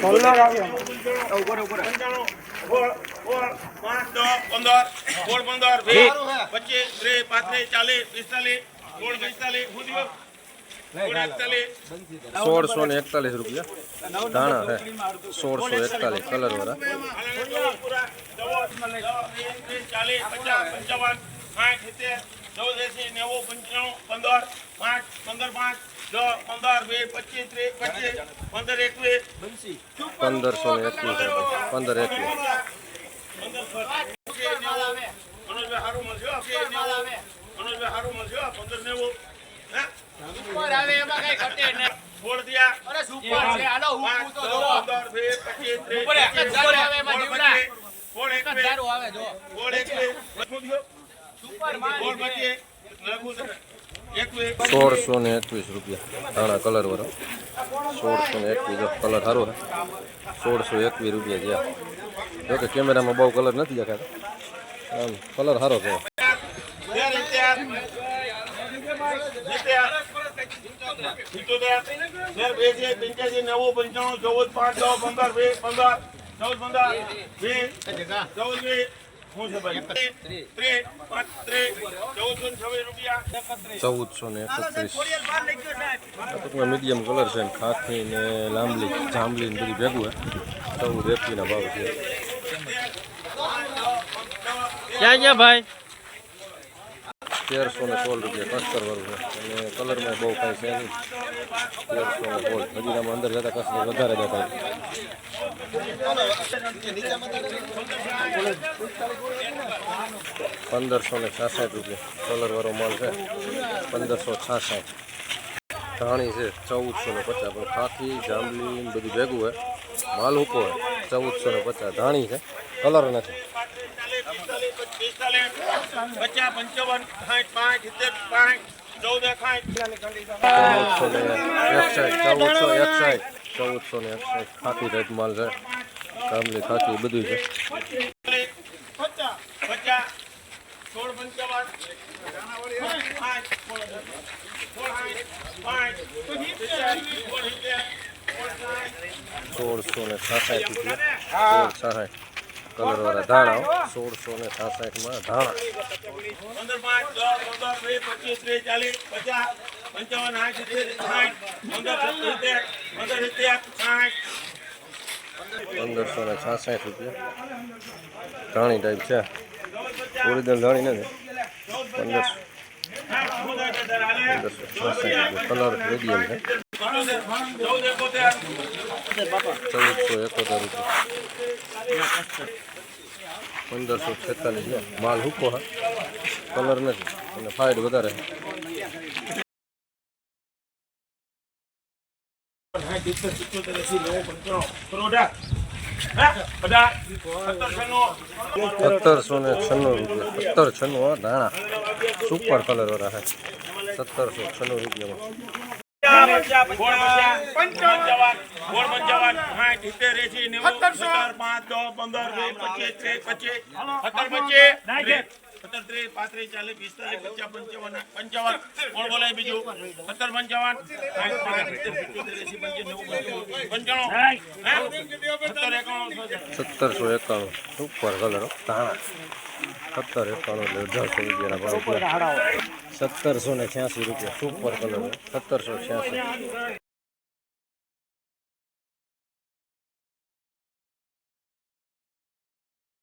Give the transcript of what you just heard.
Colour આવે પંચાણું, સોળ, સોળ, પાંચ, દસ, પંદર, સોળ, પંદર, વીસ, પચીસ, ત્રીસ, પાંત્રીસ, ચાલીસ, પિસ્તાલીસ, સોળ, પિસ્તાલીસ, શું થયું? એકતાલીસ, સોળસો ને એકતાલીસ રૂપિયા ધાણા હે સોળસો એકતાલીસ કલર વાળા પંચાવન, સાઠ, સિત્તેર, ચૌદ, એસી નેવું, પંચાણું, પંદર, પાંચ, પંદર, પાંચ, પંદર, વીસ, પચીસ, ત્રીસ, પચીસ, પંદર, પંદરસો ને એકવીસ પંદર હો, પંદર, વીસ, પચીસ, ત્રીસ, ઉપર એક જ આવે એમાં? સોળ, પચીસ, લઘુ છે. સોળસો ને એકવીસ રૂપિયા ધાણા કલર વાળો સોળસો ને એકવીસ કલર સારો છે સોળસો એકવીસ રૂપિયા જ્યાં જોકે કેમેરામાં બહુ કલર નથી દેખાતો આમ કલર સારો છે પંચાણું, ચૌદ, પાંચ, દસ, પંદર, વીસ, પંદર, ચૌદ, પંદર, વીસ, ચૌદ, વીસ. ચૌદસો ને એકત્રીસ. ટૂંકમાં મીડિયમ કલર છે ને ખાખી ને લાંબલી જાંબલી ને બધી ભેગું છે ચૌદ એકવીના ભાવ છે. ક્યાં ગયા ભાઈ? તેરસો ને સોળ રૂપિયા કસ્તર વાળું છે. અને કલરમાં બહુ કાંઈ છે નહીં. તેરસો ને સોળ. હજી અંદર જતા કસ્તર વધારે દેખાય પંદરસો ને છાસઠ રૂપિયા. કલરવાળો માલ છે. પંદરસો છાસઠ. ધાણી છે ચૌદસો ને પચાસ. પણ ખાખી, જાંબલી બધું ભેગું હોય. માલ ઉકો હોય. ચૌદસો ને પચાસ. ધાણી છે. કલર નથી. ચૌદસો ને એકસાઠ, ચૌદસો એકસાઠ. ચૌદસો ને એકસાઠ ખાખી રેટ માલ છે કામલી ખાતી બધું છે. સોળસો ને છાસઠ રૂપિયા સોળ છાસઠ કલરવાળા ધાણા. સોળસો ને છાસઠમાં ધાણા પંચાવન સાઠ, પંદર પંદરસો ને છાસઠ રૂપિયા. ધાણી ટાઈપ છે. ઓરિજિનલ ધાણી નથી. પંદરસો. પંદરસો છાસઠ કલર મીડિયમ છે. ચૌદસો એકોતેર રૂપિયા. પંદરસો છેતાલીસ માલ હુકો હા કલર નથી. અને ફાઇટ વધારે છે. સત્તરસો ને છન્નું રૂપિયા. સત્તર છન્નું હો ધાણા સુપર કલર વાળા હે સત્તરસો છન્નું રૂપિયામાં. પંદર પચીસ પચીસ પંચાવન સત્તરસો એકાણું. સુપર કલર તાણા. સત્તર એકાણું અઢારસો રૂપિયાના ભાવ સત્તરસો ને છ્યાસી રૂપિયા. સુપર કલર સત્તરસો છ્યાસી.